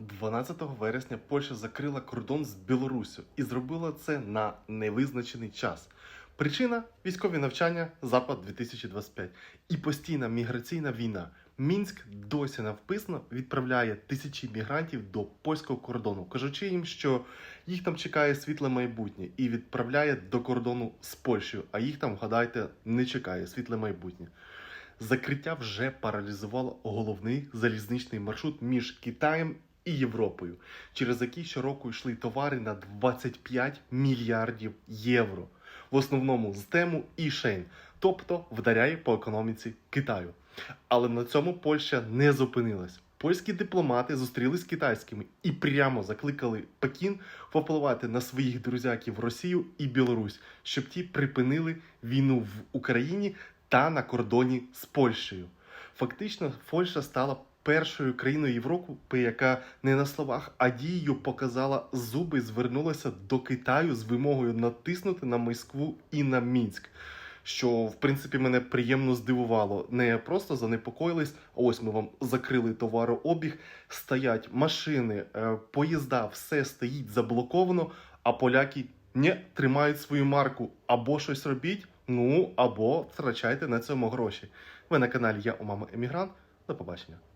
12 вересня Польща закрила кордон з Білоруссю і зробила це на невизначений час. Причина військові навчання Запад 2025 і постійна міграційна війна. Мінськ досі навписно відправляє тисячі мігрантів до польського кордону, кажучи їм, що їх там чекає світле майбутнє, і відправляє до кордону з Польщею, а їх там, гадайте, не чекає світле майбутнє. Закриття вже паралізувало головний залізничний маршрут між Китаєм і Європою, через який щороку йшли товари на 25 мільярдів євро. В основному з тему і шейн, тобто вдаряє по економіці Китаю. Але на цьому Польща не зупинилась. Польські дипломати зустрілись з китайськими і прямо закликали Пекін попливати на своїх друзяків Росію і Білорусь, щоб ті припинили війну в Україні та на кордоні з Польщею. Фактично, Польща стала першою країною Європи, яка не на словах, а дією показала зуби звернулася до Китаю з вимогою натиснути на Москву і на Мінськ. Що в принципі мене приємно здивувало. Не просто занепокоїлись, ось ми вам закрили товарообіг, стоять машини, е, поїзда, все стоїть заблоковано, а поляки не тримають свою марку або щось робіть, ну або втрачайте на цьому гроші. Ви на каналі Я у мами Емігрант. До побачення.